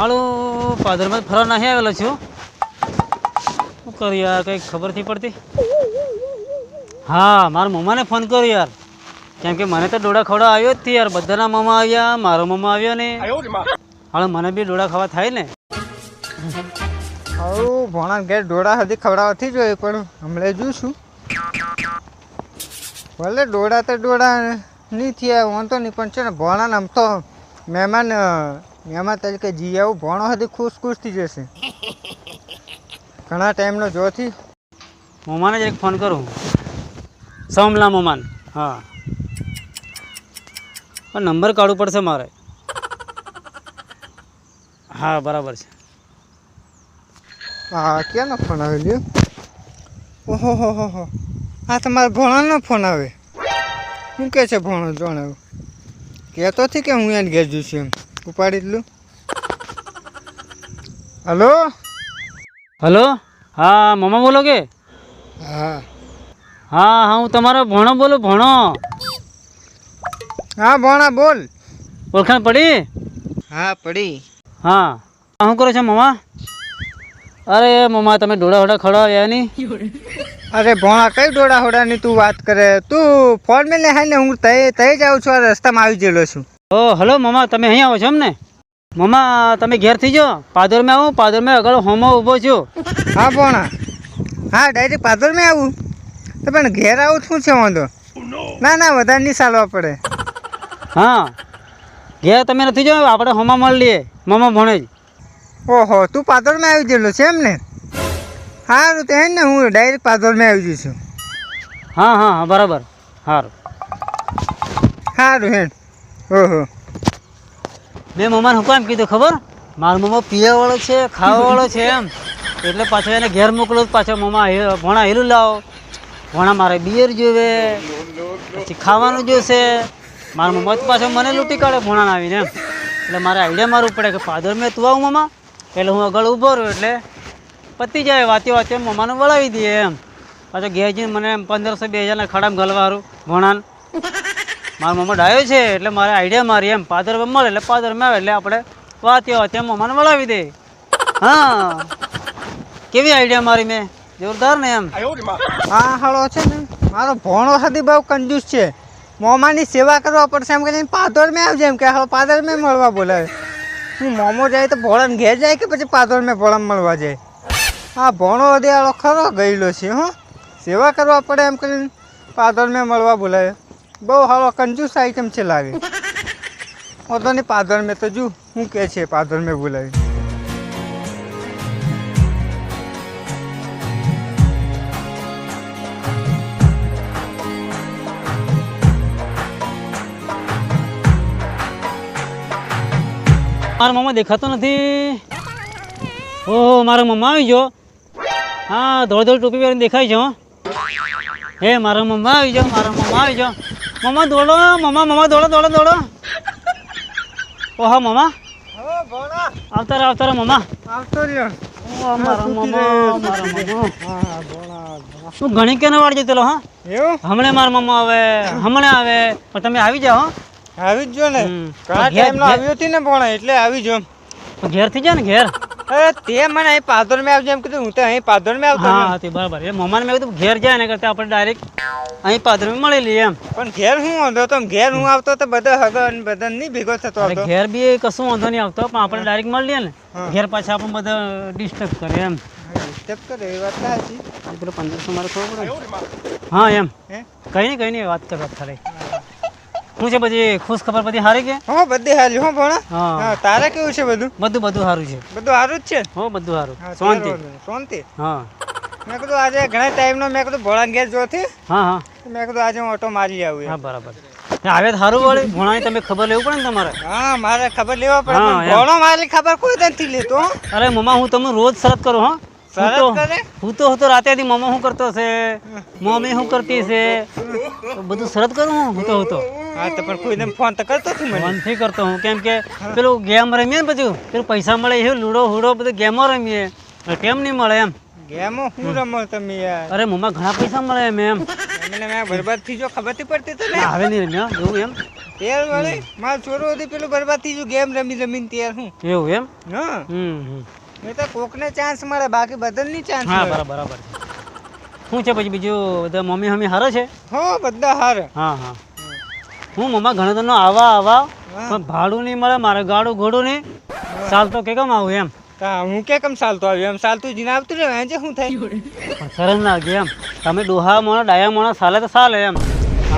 હાલો પાદરમાં ફરવા નહીં આવેલો છું. શું કરું યાર કંઈ ખબર નથી પડતી. હા મારા મમ્માને ફોન કર્યો યાર. કેમ કે મને તો ડોળા ખવડા આવ્યો જ નથી યાર. બધાના મમ્મા આવ્યા મારો મમ્મા આવ્યો ને. હાલો મને બી ડોળા ખાવા થાય ને. આવું ભોણા ઘેર ડોળા સુધી ખવડાવવાથી જોઈએ પણ હમણાં જોઈશું ભલે ડોળા તો ડોળા નહીં થયા વાંધો નહીં પણ છે ને ભોણાને આમ તો મહેમાન મહેમાન તરીકે જી આવું હતી ખુશ ખુશ થઈ જશે. ઘણા ટાઈમનો જોથી મોમાને જ એક ફોન કરું. સોમલા મોમાન. હા. પણ નંબર કાઢવું પડશે મારે. હા બરાબર છે. હા ક્યાંનો ફોન આવે લ્યો? ઓહો હો હો હો. હા તમારા ભોણાનો ફોન આવે. શું કહે છે ભોણો જણાવ્યું કહેતો હતી કે હું એને ઘેર છું એમ? ઉપાડી જ હલો? હલો? હા મમ્મા બોલો કે? હા. હા હા હું તમારો ભણો બોલું ભણો. હા ભણા બોલ. ઓળખાણ પડી? હા પડી. હા. શું કરો છો મમ્મા અરે મમ્મા તમે ડોળા હોડા ખવડાવ્યા નહીં અરે ભોણા કઈ ડોડા હોડાની તું વાત કરે? તું ફોન મેં લે ને હું તય તય જ આવું છું આ રસ્તામાં આવી ગયેલો છું. ઓ હલો મમ્મા તમે અહીં આવો છો એમ ને મમ્મા તમે ઘેર થઈ જાઓ પાદરમાં આવું પાદરમાં આગળ હોમો ઊભો છું. હા પણ હા ડાયરેક્ટ પાદર મેં આવું. તો પણ ઘેર આવું શું છે વાંધો? ના ના વધારે નહીં ચાલવા પડે. હા. ઘેર તમે નથી જો આપણે હોમા મળી લઈએ. મમ્મા ભણે જ. ઓહો તું પાદરમાં આવી ગયેલો છે એમ ને? સારું તો ને હું ડાયરેક્ટ પાદરમાં આવી જઈશું હા હા હા બરાબર. સારું સારું હેડ. ઓહો મેં મમ્માને હું કેમ કીધું ખબર? મારો મમ્મા પીવાવાળો છે, ખાવાવાળો છે એમ. એટલે પાછો એને ઘેર મોકલો પાછો મમ્મા ભણા હેલું લાવો. ભણા મારે બિયર જોવે, પછી ખાવાનું જોશે. મારા મમ્મા તો પાછો મને લૂંટી કાઢે ભોણાને આવીને એમ. એટલે મારે આઈડિયા મારવું પડે કે ફાધર મેં તું આવું મમ્મા? એટલે હું આગળ ઊભો રહ્યો એટલે પતી જાય, વાતે વાતે મમ્માને વળાવી દઈએ એમ. પાછો ઘેર જઈને મને એમ પંદરસો, બે હજારના ખડામાં ગલવારું ભોણાને મારા મમ્મા ડાયો છે એટલે મારે આઈડિયા મારી એમ. પાદર મળે એટલે પાદર આવે એટલે આપણે વાતે વાતે મમ્માને વળાવી દે. હા. કેવી આઈડિયા મારી મેં? જોરદાર ને એમ. હા હાળો છે ને. મારો ભોણો સુધી બહુ કંજૂસ છે. મોમાની સેવા કરવા પડશે એમ કરીને પાદર મેં આવજે એમ કે હાલો પાદર મેં મળવા બોલાવે. હું મોમો જાય તો ભોળાને ઘેર જાય કે પછી પાદર મેં ભોળા મળવા જાય? હા ભોણો હદિયાળો ખરો ગયેલો છે હો. સેવા કરવા પડે એમ કરીને પાદર મેં મળવા બોલાવે બહુ હાલો કંજૂસ આઈટમ છે લાગે ઓતો નહીં પાદર મેં તો જુ હું કે છે પાદર મેં બોલાવી મારા મમ્મા દેખાતો નથી. ઓહો, મારા મમ્મા આવી ગયો. હા ધોળ ધોળ ટોપી પહેરીને દેખાય છે, હે. મારા મમ્મા આવી જાઓ મારા મમ્મા આવી જાઓ મમ્મા દોડો મમ્મા મમ્મા દોડો દોડો દોડો. ઓહો મમ્મા હો ભોળા આવતા રહો આવતા રહો. મમ્મા આવતો રહ્યો તું ઘણી કેને વાળી જતો હા. એવું? હમણે મારા મમ્મા આવે હમણે આવે. પણ તમે આવી જાઓ હો. આવી જ જો ને. ઘણા ટાઈમ નો આવ્યો હતી ને પણ એટલે આવી જો ઘેરથી જાય ને ઘેર. તે મને અહીં પાદર મેં આવજો એમ કીધું હું તો અહીં પાદર મેં આવતો હા. તે બરાબર. એ મમાન મેં કીધું ઘેર જાય ને કરતા આપણે ડાયરેક્ટ અહીં પાદરમાં મળી લઈએ એમ. પણ ઘેર હું વાંધો? તો ઘેર હું આવતો તો બધા હગો અને બધા નહીં ભેગો થતો અરે હતો ઘેર બી કશું વાંધો નહીં આવતો પણ આપણે ડાયરેક્ટ મળી લઈએ ને. ઘેર પાછા આપણે બધા ડિસ્ટર્બ કરે એમ. ડિસ્ટર્બ કરે એ વાત એ પેલો પંદરસો મારે ખબર પડે? હા એમ. હે? કઈ નહીં કઈ નહીં વાત કરો થાય શું છે પછી ખુશ ખબર બધી સારી કે? હો બધી સારી હો ભણા. હા. તારે કેવું છે બધું? બધું બધું સારું છે. બધું સારું જ છે હો બધું સારું શાંતિ. શાંતિ. હા. મેં કીધું આજે ઘણા ટાઈમનો મેં કીધું ભોળા ઘેર જોથી હા હા. મેં કીધું આજે હું ઓટો મારી આવું હા બરાબર. આવે સારું વળે. ભોણાની તમે ખબર લેવું પડે ને તમારે? હા મારે ખબર લેવા પડે. પણ મારી ખબર કોઈ નથી લેતો અરે મમ્મા હું તમને રોજ શરત કરું હા. હું તો હતો હું તો રાતે થી મમ્મા શું કરતો છે મમ્મી શું કરતી છે બધું શરત કરું હું? હું તો હું તો. હા તો પણ કોઈને ફોન તો કરતો તું મને. નથી કરતો હું કેમ કે પેલું ગેમ રમીએ ને બધું પેલું પૈસા મળે એ લૂડો હુડો બધું ગેમો રમીએ. કેમ નહીં મળે એમ? ગેમો હું રમો તમે યાર? અરે મમ્મા ઘણા પૈસા મળે એમ એમ. મને મેં બરબાદ થઈ જો ખબર નથી પડતી તો ને હવે નહીં રમ્યો એવું એમ? તેર વળે માર છોરો હતી પેલું બરબાદ થઈ ગયું ગેમ રમી રમીને તેર હું. એવું એમ? હા. હમ હમ. એ તો કોકને ચાન્સ મળે બાકી બધાને ચાન્સ હા બરાબર બરાબર. શું છે પછી બીજું બધા મમ્મી મમ્મી હારો છે? હો બધા હારે. હા હા. હું મમ્મા ઘણો તરનો આવા આવા પણ ભાડું નહીં મળે મારે ગાડું ઘોડું નહીં. ચાલતો કે કેમ આવું એમ? હું કે કેમ ચાલતો આવ્યો એમ ચાલતું જીને આવતું ને આજે શું થાય? પણ સરસ લાગે એમ. તમે ડોહા મોણા ડાયા મોણા સાલે તો ચાલે એમ.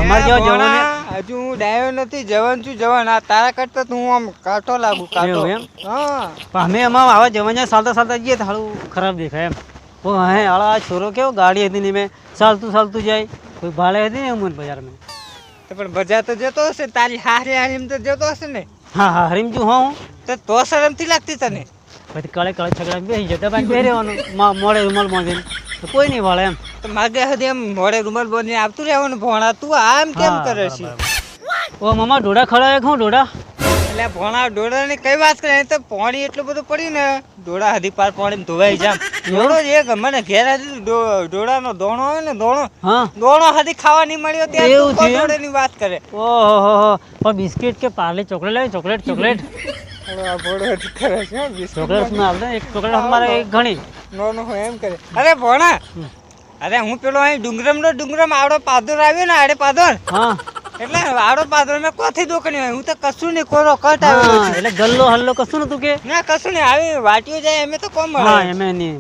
અમારે જેવા જવાનું? હજુ હું ડાયો નથી જવાન છું જવાન. આ તારા કરતા તો હું આમ કાટો લાગુ કાટો. એમ? હા. પણ અમે એમાં આવા જવાના ચાલતા ચાલતા જઈએ તો હાલું ખરાબ દેખાય એમ. ઓ હે આળા આ છોરો કેવો ગાડી હતી ને મેં. ચાલતું ચાલતું જાય. કોઈ ભાડે હતી ને અમુન બજારમાં તો પણ બજાર તો જતો હશે તારી હારે હારીમ તો જતો હશે ને. હા હા હરીમજુ હું તો તો શરમથી લાગતી તને? પછી કળે કળે છગડા બેસી જતા ભાઈ પહેરવાનું મોડે રૂમાલ બાંધીને તો કોઈ નહીં વળે એમ. તો માગે હદી એમ મોડે રૂમાલ બોલીને આવતું રહેવાનું ભોણા તું આમ કેમ કરે છે? ઓ મામા ડોડા ખડા એક હું ડોડા? એટલે ભોણા ડોળાની કઈ વાત કરે? તો પાણી એટલું બધું પડ્યું ને. ડોળા હદી પાર પાણી ધોવાઈ જામ ડોળો એક. મને ઘેર ડો- ડોળાનો દોણો હોય ને દોણો. દોણો હદી ખાવા નહીં મળ્યો ત્યારે એવું તું છે એમ? ડોળાની વાત કરે. ઓહો પણ બિસ્કિટ કે પાર્લે ચોકલેટ લાવી ચોકલેટ ચોકલેટ. ચોકલેટ એક ચોકલેટ અમારે એક ઘણી. નોનો હોય એમ કરે. અરે ભોણા અરે હું પેલો અહીં ડુંગરમ નો ડુંગરમ આવડો પાદોર આવ્યો ને આડે પાદોર. હા. એટલે આવડો પાદોર મેં કોથી દોકણી હોય? હું તો કશું નહીં કોરો કટ આવ્યો એટલે ગલ્લો હલ્લો કશું નતું કે? ના કશું નહીં આવી વાટીઓ જાય એમે તો કોમ હા એમે નહીં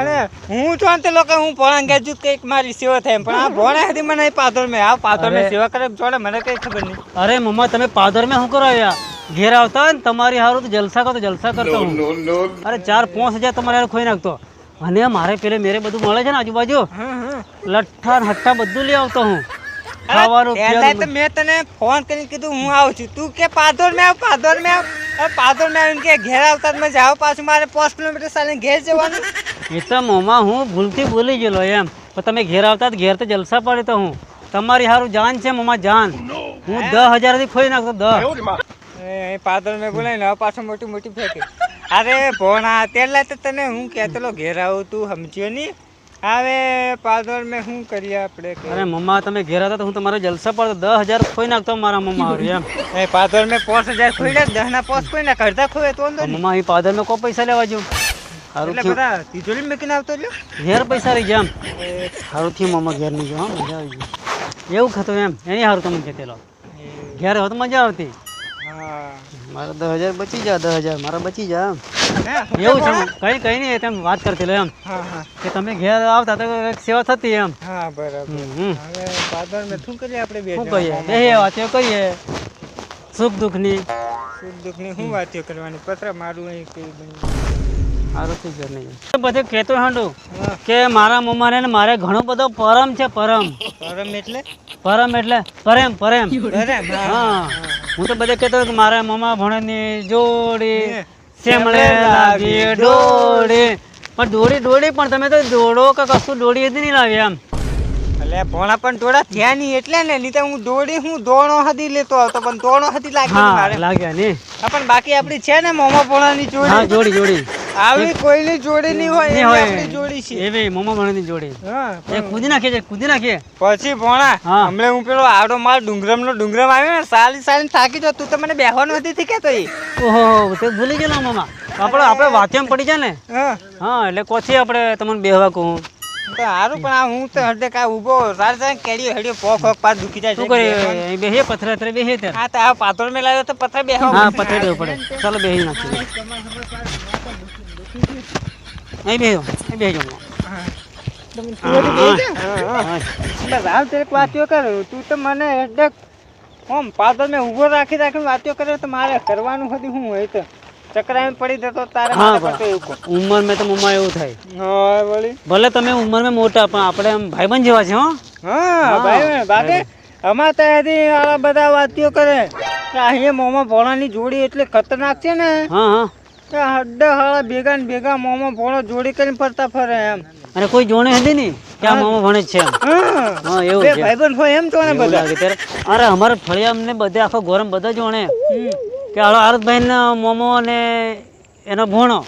અરે હું તો અંતે લોકો હું ગયા જુ કંઈક મારી સેવા થાય પણ આ ભોણા હતી મને પાદર મેં આ પાદર મેં સેવા કરે જોડે મને કઈ ખબર નહીં. અરે મમ્મા તમે પાદર મેં શું કરો આવ્યા ઘેર આવતા ને તમારી હારું તો જલસા કરતો જલસા કરતો હું. અરે ચાર પાંચ હજાર તમારે હારું ખોઈ નાખતો. અને મારે પેલે મેરે બધું મળે છે ને આજુબાજુ? હં, હં. લઠ્ઠા હઠ્ઠા બધું લઈ આવતો હું. ખાવાનું પહેલા તો મેં તને ફોન કરીને કીધું હું આવું છું. તું કે પાદોર મેં આવ પાદોર મેં આવ. પાદોર મેં આવીને કે ઘેર આવતા મેં જાવ પાછું મારે પાંચ કિલોમીટર સાલે ઘેર જવાનું. એ તો મોમાં હું ભૂલથી ભૂલી ગયેલો એમ. પણ તમે ઘેર આવતા ઘેર તો જલસા પડે તો હું. તમારી સારું જાન છે મમ્મા જાન. હું દસ હજારથી ખોઈ નાખતો દસ એ પાદર મેં બોલાવીને પાછું મોટી મોટી ફેંકી. અરે ભોણા તેલા તો તને હું કહેતેલો ઘેર આવું તું સમજ્યો નહીં? હવે પાદર મેં શું કરીએ આપણે અરે મમ્મા તમે ઘેર હતા તો હું તમારે જલસા પડતો દસ હજાર ખોઈ નાખતો મારા મમ્મા હારું એમ. એ પાદર મેં પાંચ હજાર ખોઈ નાખ દસ ના પાંચ ખોઈ નાખ અડધા ખોય તો નહીં. મમ્મા અહીં પાદરમાં કોઈ પૈસા લેવા જો સારું એટલે બધા તિજોરી મૂકીને આવતો લ્યો ઘેર પૈસા રહી એમ. સારું થયું મમ્મા ઘેર નહીં જવા મજા આવી ગઈ. એવું ખતું એમ. એની સારું તમે કહેતેલો ઘેર હોત મજા આવતી. મારા દસ હજાર બચી જા દસ હજાર. મારા બચી જા? એવું છે કઈ કઈ નહીં તેમ વાત કરતી લો એમ. હા હા. કે તમે ઘેર આવતા તો સેવા થતી એમ. હા બરાબર. શું કરીએ આપણે બે શું? કહીએ બે વાતો કહીએ સુખ દુઃખની. સુખ દુઃખની શું વાતો કરવાની? પત્ર મારું અહીં કઈ બની? થઈ નહીં. બધે કહેતો હાંડું કે મારા મમ્માને ને મારે ઘણો બધો પરમ છે પરમ. પરમ એટલે? પરમ એટલે પરેમ પરેમ. હા. હા. તો બધે કહેતો કે મારા મમ્મા ભણેની જોડી સેમળે લાગી ડોડી પણ ડોડી ડોડી પણ તમે તો દોડો કે કશું ડોડી જ નહીં લાવી એમ. એટલે ભોણા પણ દોડા થયા નહીં એટલે ને નહીં હું દોડી હું દોણો હતી લેતો આવતો પણ દોણો હતી લાગી લાગ્યા નહીં. પણ બાકી આપણી છે ને મોમા ભોણાની જોડી. જોડી જોડી. આવી કોઈની જોડી નહીં હોય હોય. આપણી જોડી છે. એવી મમ્મા ભણેની જોડી. હા એ કૂદી નાખીએ છે કૂદી નાખીએ પછી ભોણા હમણે હું પેલો આવડો માલ ડુંગરમ નો ડુંગરમ આવ્યો ને સાલી સાલી થાકી જો તું તો મને બેહવાનું હતી કે તો ઓહો તે ભૂલી ગયો મમ્મા આપણે આપણે વાંચ્યામાં પડી જાય ને? હા. હા એટલે કોથી આપણે તમને બેહવા કહું? સારું પણ આ હું તો હરદે કા ઊભો સાર સાર કેડી હેડીઓ પોક પોક પાસ દુખી જાય છે. શું કરીએ અહીં પથરા તરે ત્યારે? હા તો આ પાતળ મેં લાવ્યો તો પથરા બેહવા હા પથરે બેહવું પડે. ચાલો બેહી નાખીએ. અહીં બેહો અહીં હજી હા, હા. બસ હાલ તે વાત્યો કર. તું તો મને હેડક ઓમ પાતળ મેં ઊભો રાખી રાખીને વાત્યો કરે તો મારે કરવાનું હતું હું હોય તો? ચકરાઈને પડી જતો તારે હા માથે પડતો એવું કહું. ઉંમર મેં તો મમ્મા એવું થાય. હા વળી? ભલે તમે ઉંમર મેં મોટા પણ આપણે આમ ભાઈબંધ જેવા છે હો. હા ભાઈ બાકી અમાર તો આવા બધા વાતીઓ કરે. અહીંયા મોમાં ભોણાની જોડી એટલે ખતરનાક છે ને. હા હા. હડ્ડા હાળા ભેગા ને ભેગા મોમાં ભોળો જોડી કરીને ફરતા ફરે એમ. અને કોઈ જોણે હતી નહીં ત્યાં મામા ભણે છે હા. એવું છે. ભાઈબંધ હોય એમ ને એવું બધા. અરે અમારે ફળિયા અમને બધા આખો ગોરમ બધા જોણે. કે હાલો આરતભાઈ મોમો અને એનો ભોણો.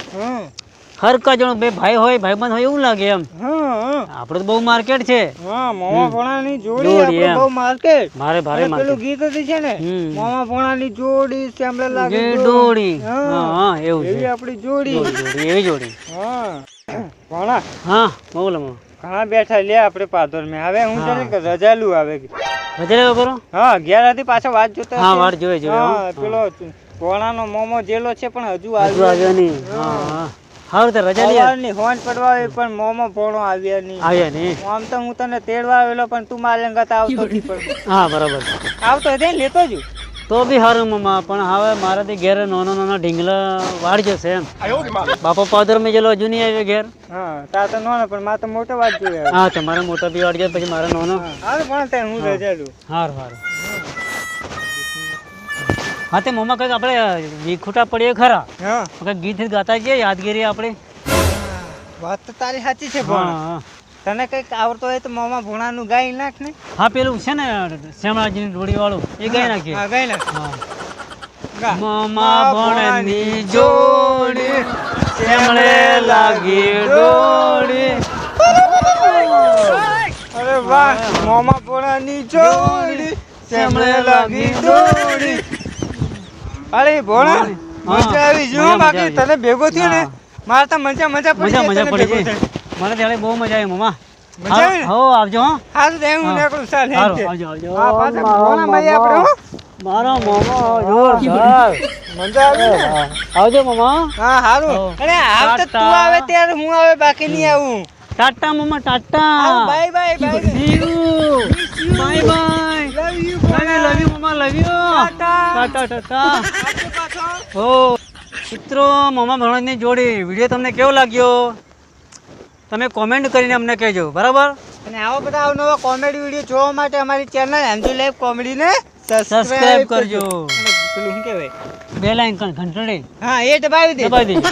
હરકા જણો બે ભાઈ હોય ભાઈબંધ હોય એવું લાગે એમ. હા તો બહુ માર્કેટ છે. હા મોમા ભોણાની જોડી આપણે બહુ માર્કેટ. મારે ભારે માર્કેટ. પેલું ગીત હતી છે ને. મોમા ભોણાની જોડી શ્યામલા લાગે જોડી. હા. હા એવું એવી છે. આપણી જોડી. જોડી એવી જોડી. હા. ભોણા. હા બોલો ઘણા બેઠા લે આપણે પાદર મેં હવે હું. જરી કે રજાલું આવે. રજા લેવા કરો હા ઘેર હતી પાછો વાત જોતા હા વાત જોઈ જોવે હા. પેલો ભોણાનો મોમો જેલો છે પણ હજુ આવ્યો આવ્યો નહીં. હા હા. તો રજા લઈએ સવારની હોન પડવા પણ મોમો ભોણો આવ્યા નહીં. આવ્યા નહીં. આમ તો હું તને તેડવા આવેલો પણ તું મારે અંગત આવતો નહીં હા બરાબર. આવતો હતો લેતો જ. તો બી સારું મમ્મા પણ હવે મારાથી ઘેર નાનો નાનો ઢીંગલા વાળ જશે એમ. બાપા પાદર મેં ગયેલો હજુ નહીં આવ્યો ઘેર. હા તા તો નાનો પણ મારે તો મોટો વાત જોઈએ હા તમારે મોટા બી વાળ ગયો પછી મારા નાનો. હારું પણ ત્યાં હું રજાલું હારું હારું. હા તે મમ્મા કંઈક આપણે વિખૂટા પડીએ ખરા? હા. કંઈક ગીત ગીત ગાતા જઈએ યાદગીરી આપણે? વાત તો તારી સાચી છે હા. તને કંઈક આવડતો હોય તો મોમા ભૂણાનું ગાઈ નાખ ને. હા પેલું છે ને શ્યામળાજીની જોડી વાળું એ ગાઈ નાખીએ. હા ગાઈ નાખ હા. ભણની જોડી શ્યામળે લાગી ડોળી. અરે વાહ મોમા ભણની જોડી શ્યામળે લાગી દોડી અરે ભોણા મજા આવી જો બાકી તને ભેગો થયો ને. મારે તો મજા મજા પડી મજા મજા પડી જાય. મને ત્યારે બહુ મજા આવી મમ્મા આવજો હો. હારું તો હું હા. નીકળું ચાલ હેડ સારું છે. આવજો આવજો. હા પાછા ભોણા મળીએ આપણે હો. મારો મોમો જોરદાર મજા આવી આવજો મમ્મા હા હારું. અરે આવ તો તું આવે ત્યારે હું આવે બાકી નહીં આવું. ટાટા મામા tata. Bye bye bye. See you bye bye love you you, love you, મમ્મા love ટાટા. Tata tata. હો. મિત્રો મમ્મા ભણવાની જોડી વીડિયો તમને કેવો લાગ્યો? તમે કોમેન્ટ કરીને અમને કહેજો બરાબર? અને આવા બધા અવનવા કોમેડી વીડિયો જોવા માટે અમારી ચેનલ એમજી લાઈવ કોમેડીને સબસ્ક્રાઇબ કરજો. પેલું શું કહેવાય? બે લાઈન ઘંટડી? હા એ દબાવી દે દબાવી દેજો.